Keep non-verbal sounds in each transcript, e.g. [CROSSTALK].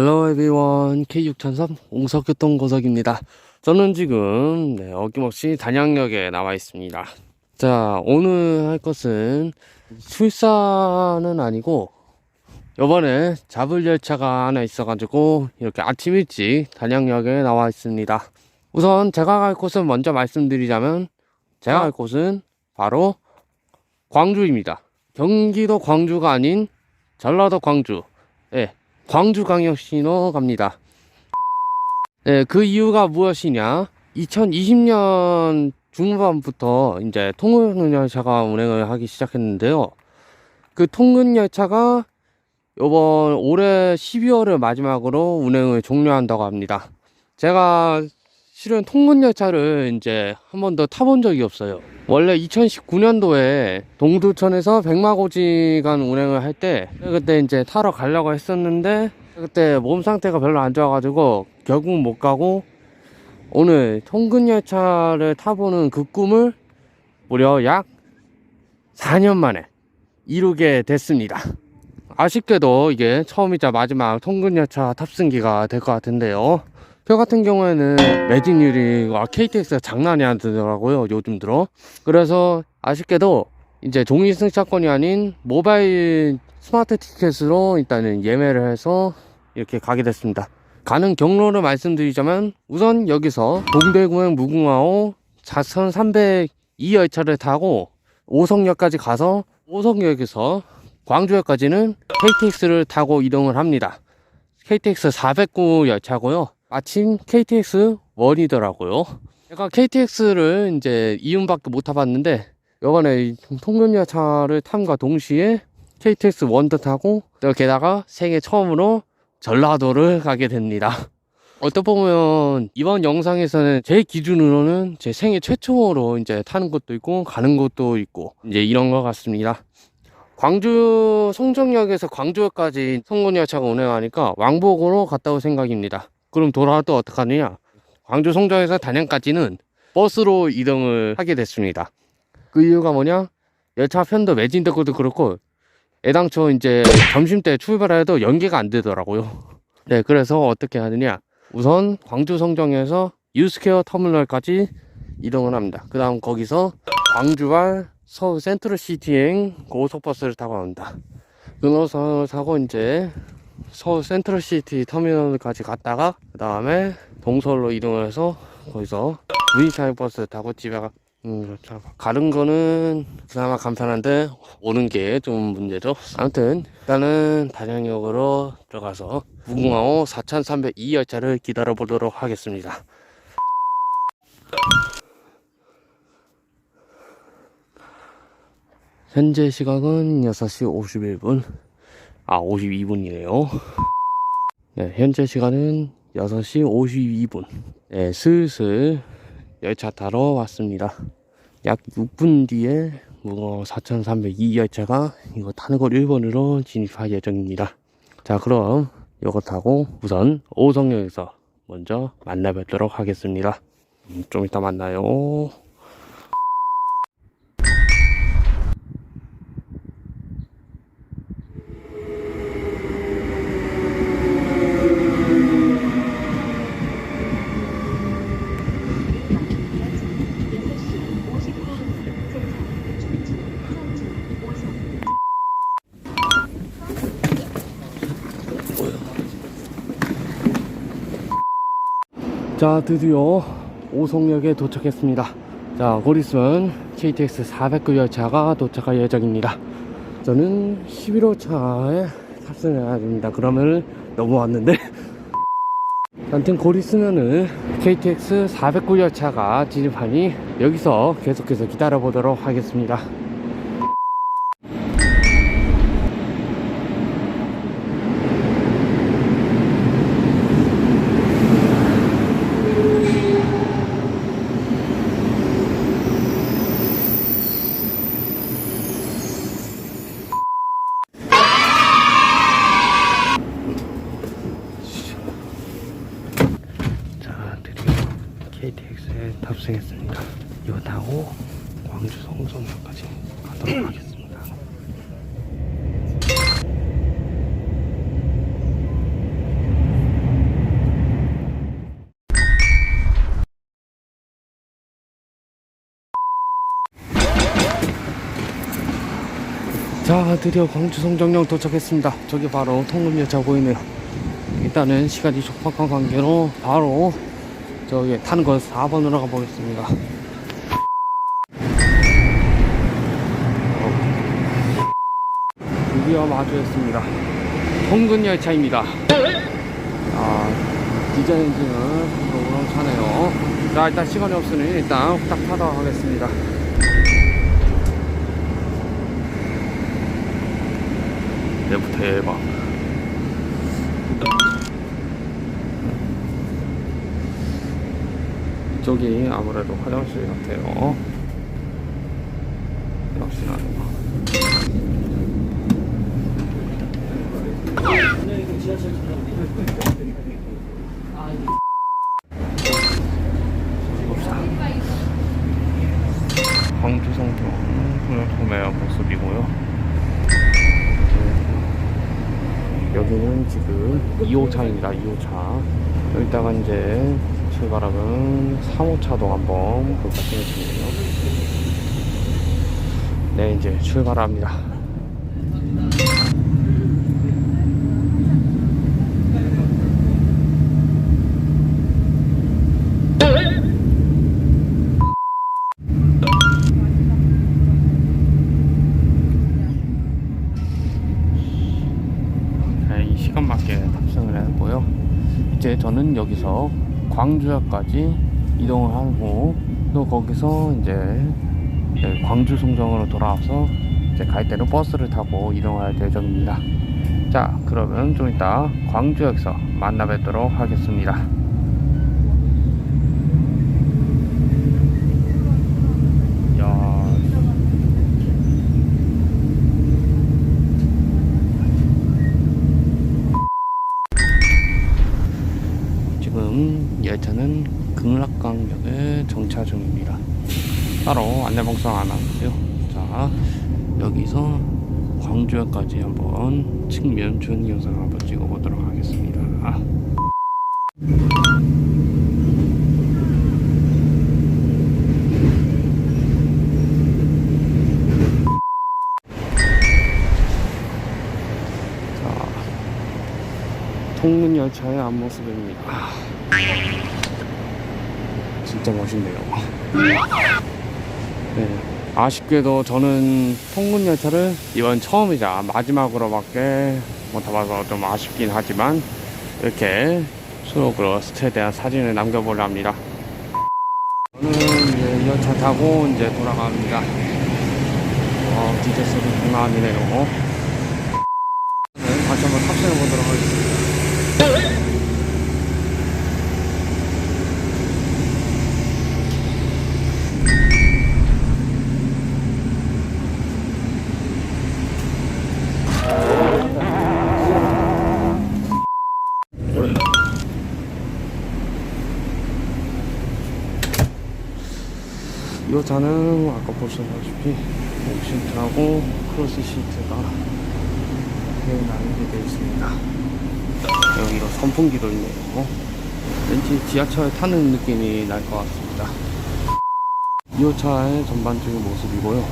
Hello everyone. K6003 옹석교통 고석입니다. 저는 지금 네, 어김없이 단양역에 나와 있습니다. 자, 오늘 할 것은 출사는 아니고 요번에 잡을 열차가 하나 있어가지고 이렇게 아침 일찍 단양역에 나와 있습니다. 우선 제가 갈 곳은 먼저 말씀드리자면 제가 갈 곳은 바로 광주입니다. 경기도 광주가 아닌 전라도 광주. 예, 광주 광역시로 갑니다. 네, 그 이유가 무엇이냐? 2020년 중반부터 이제 통근열차가 운행을 하기 시작했는데요. 그 통근열차가 이번 올해 12월을 마지막으로 운행을 종료한다고 합니다. 제가 실은 통근열차를 이제 한 번도 타본 적이 없어요. 원래 2019년도에 동두천에서 백마고지간 운행을 할 때 그때 이제 타러 가려고 했었는데 그때 몸 상태가 별로 안 좋아가지고 결국 못 가고 오늘 통근열차를 타보는 그 꿈을 무려 약 4년 만에 이루게 됐습니다. 아쉽게도 이게 처음이자 마지막 통근열차 탑승기가 될 것 같은데요. 저 같은 경우에는 매진율이 와, KTX가 장난이 안 되더라고요 요즘 들어. 그래서 아쉽게도 이제 종이 승차권이 아닌 모바일 스마트 티켓으로 일단은 예매를 해서 이렇게 가게 됐습니다. 가는 경로를 말씀드리자면 우선 여기서 동대구행 무궁화호 4302 열차를 타고 오성역까지 가서 오성역에서 광주역까지는 KTX를 타고 이동을 합니다. KTX 409 열차고요 마침 KTX 1이더라고요. 제가 KTX를 이제 이음밖에 못 타봤는데 이번에 통근열차를 탐과 동시에 KTX 1도 타고 또 게다가 생애 처음으로 전라도를 가게 됩니다. 어떻게 보면 이번 영상에서는 제 기준으로는 제 생애 최초로 이제 타는 것도 있고 가는 것도 있고 이제 이런 것 같습니다. 광주 송정역에서 광주역까지 통근열차가 운행하니까 왕복으로 갔다 올 생각입니다. 그럼 돌아와도 어떡하느냐? 광주 송정에서 단양까지는 버스로 이동을 하게 됐습니다. 그 이유가 뭐냐? 열차 편도 매진됐고도 그렇고 애당초 이제 점심 때 출발해도 연계가 안 되더라고요. [LAUGHS] 네, 그래서 어떻게 하느냐? 우선 광주 송정에서 유스케어 터미널까지 이동을 합니다. 그 다음 거기서 광주발 서울 센트럴 시티행 고속버스를 타고 갑니다. 그 노선을 타고 이제 서울 센트럴시티 터미널까지 갔다가 그 다음에 동서울로 이동을 해서 거기서 무인차량 버스 타고 집에 가, 음, 그렇죠. 가는 거는 그나마 간편한데 오는 게 좀 문제죠. 아무튼 일단은 단양역으로 들어가서 무궁화호 4302 열차를 기다려 보도록 하겠습니다. 현재 시각은 6시 51분. 아, 52분이네요. 네, 현재 시간은 6시 52분. 네, 슬슬 열차 타러 왔습니다. 약 6분 뒤에 무거 4302 열차가 이거 타는 걸 1번으로 진입할 예정입니다. 자, 그럼 이거 타고 우선 오성역에서 먼저 만나 뵙도록 하겠습니다. 음, 좀 이따 만나요. 자 드디어 오송역에 도착했습니다. 자곧 있으면 KTX 409 열차가 도착할 예정입니다. 저는 11호 차에 탑승해야 됩니다. 그러면 넘어왔는데. [LAUGHS] 아무튼 곧 있으면은 KTX 409 열차가 진입하니 여기서 계속해서 기다려 보도록 하겠습니다 KTX에 탑승했습니다. 여다오 광주 성수역까지 가도록 [CLEARS THROAT] 하겠습니다. 자 드디어 광주 송정역 도착했습니다 저기 바로 통금열차 보이네요 일단은 시간이 촉박한 관계로 바로 저기 타는 거 4번으로 가보겠습니다. 드디어 마주했습니다. 통근 열차입니다. 아, 디젤 엔진은 우렁차네요. 자, 일단 시간이 없으니 일단 후딱 타도록 하겠습니다. 대박. 이쪽이 아무래도 화장실 같아요. 역시나. 봅시다. 광주 성경 공연통매의 모습이고요. 네. 여기는 지금 2호차입니다. 2호차. 여기다가 이제 출발하면 3호차도 한번 볼까 생각이네요. 네, 이제 출발합니다. 네, 이 시간 맞게 탑승을 했고요. 이제 저는 여기서 광주역까지 이동을 하고 또 거기서 이제 네, 광주 송정으로 돌아와서 이제 갈 때는 버스를 타고 이동할 예정입니다. 자, 그러면 좀 이따 광주역에서 만나 뵙도록 하겠습니다. 야, 지금 열차는 극락강역에 정차 중입니다. 따로 안내방송 안 하고요. 자, 여기서 광주역까지 한번 측면 준 영상 한번 찍어보도록 하겠습니다. 자, 통문 열차의 앞모습입니다. 진짜 멋있네요. 네. 아쉽게도 저는 통근 열차를 이번 처음이자 마지막으로밖에 못 타봐서 좀 아쉽긴 하지만 이렇게 수록으로 최대한 사진을 남겨보려 합니다. 저는 이제 이 열차 타고 이제 돌아갑니다. 어, 디젤 소리 장난 아니네요. 네, 다시 한번 탑승해 보도록 하겠습니다. 이 차는 아까 보셨다시피 옥시트하고 크로스 시트가 나뉘게 되어 있습니다. 여기가 선풍기도 있네요. 왠지 지하철 타는 느낌이 날 것 같습니다. 2호차의 전반적인 모습이고요.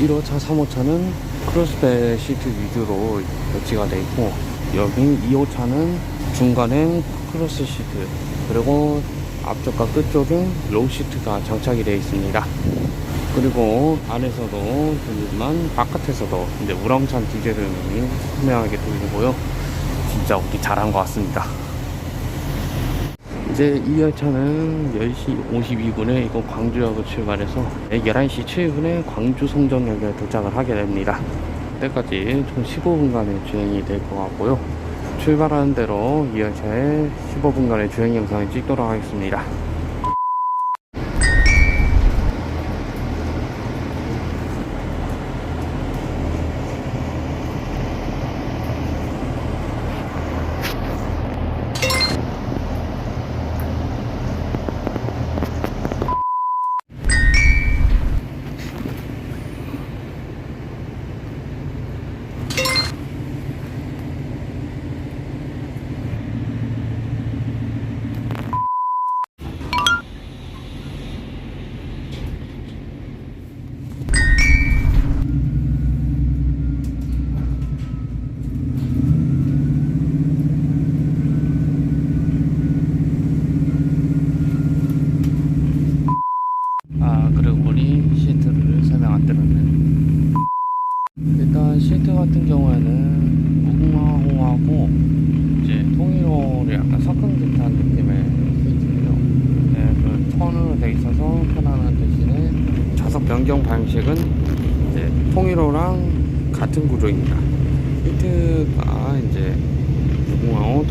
1호차, 3호차는 크로스백 시트 위주로 배치가 되어 있고 여기 2호차는 중간에 크로스 시트 그리고 앞쪽과 끝쪽에 로우 시트가 장착이 되어 있습니다. 그리고 안에서도 들리지만 바깥에서도 이제 우렁찬 디젤음이 선명하게 들리고요. 진짜 오기 잘한 것 같습니다. 이제 이 열차는 10시 52분에 이곳 광주역을 출발해서 11시 7분에 광주 송정역에 도착을 하게 됩니다. 그때까지 총 15분간의 주행이 될 것 같고요. 출발하는 대로 이 열차의 15분간의 주행 영상을 찍도록 하겠습니다.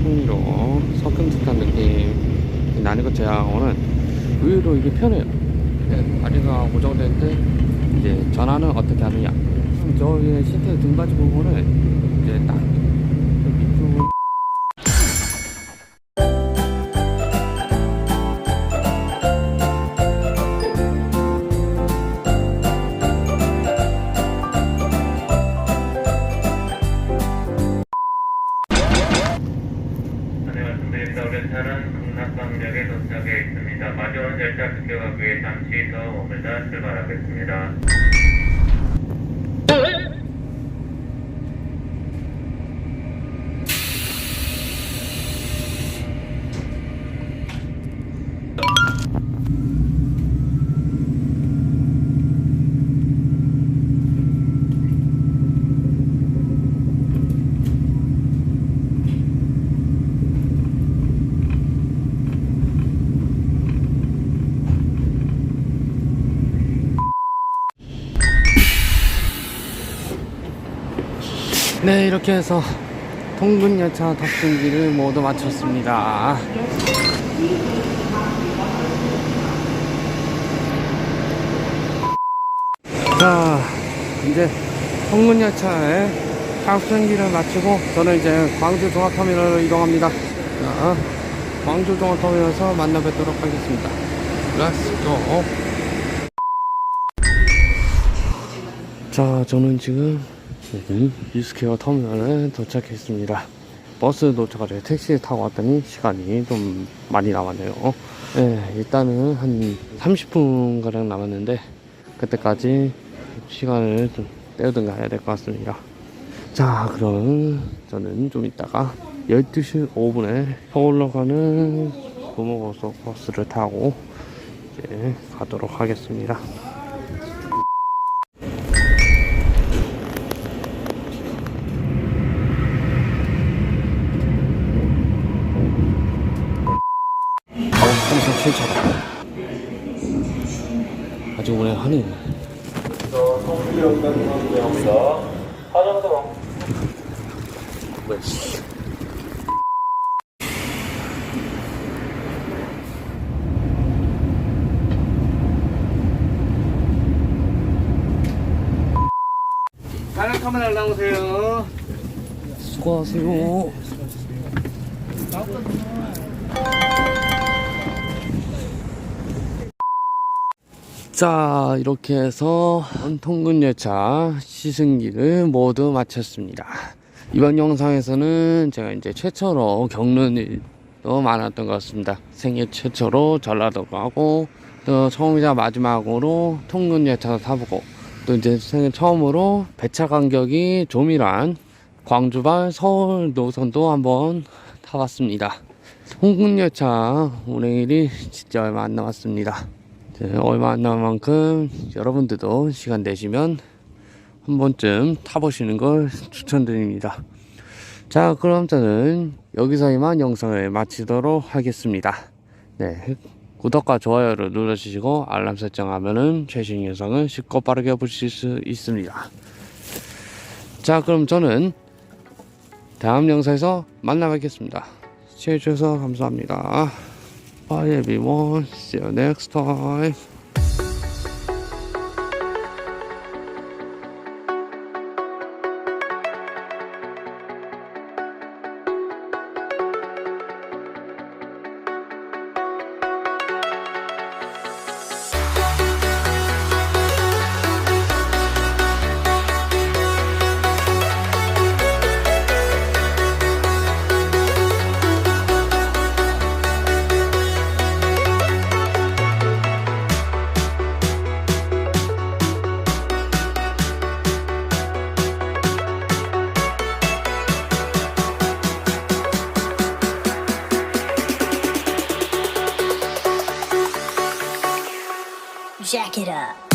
통일호 섞은 듯한 느낌이 나는 것 제하고는 의외로 이게 편해요. 네, 다리가 고정되는데 이제 전환은 어떻게 하느냐. 저기 시트 등받이 부분은 이제 딱 차는 극락강역에 도착해 있습니다. 마지막 열차 비켜가기 위해 잠시 더 머물다 출발하겠습니다. 네 이렇게 해서 통근열차 탑승기를 모두 마쳤습니다. 자 이제 통근열차에 탑승기를 마치고 저는 이제 광주 종합터미널로 이동합니다. 자, 광주 종합터미널에서 만나 뵙도록 하겠습니다. Go. 자 저는 지금 여기 유스케어 터미널에 도착했습니다. 버스 도착하래 택시 타고 왔더니 시간이 좀 많이 남았네요. 네, 일단은 한 30분 가량 남았는데 그때까지 시간을 좀 때우든가 해야 될 것 같습니다. 자, 그럼 저는 좀 이따가 12시 5분에 서울로 가는 고모고속 버스를 타고 이제 가도록 하겠습니다. 씨. 다른 카메라 나오세요. 수고하세요. 자, 이렇게 해서 통근 열차 시승기를 모두 마쳤습니다. 이번 영상에서는 제가 이제 최초로 겪는 일도 많았던 것 같습니다. 생애 최초로 전라도 가고, 또 처음이자 마지막으로 통근 열차 타보고, 또 이제 생애 처음으로 배차 간격이 조밀한 광주발 서울 노선도 한번 타봤습니다. 통근열차 운행일이 진짜 얼마 안 남았습니다. 얼마 안 남은 만큼 여러분들도 시간 되시면 한 번쯤 타보시는 걸 추천드립니다. 자, 그럼 저는 여기서 이만 영상을 마치도록 하겠습니다. 네. 구독과 좋아요를 눌러주시고 알람 설정하면은 최신 영상을 쉽고 빠르게 보실 수 있습니다. 자, 그럼 저는 다음 영상에서 만나 뵙겠습니다. 시청해주셔서 감사합니다. Bye everyone. See you next time. It up.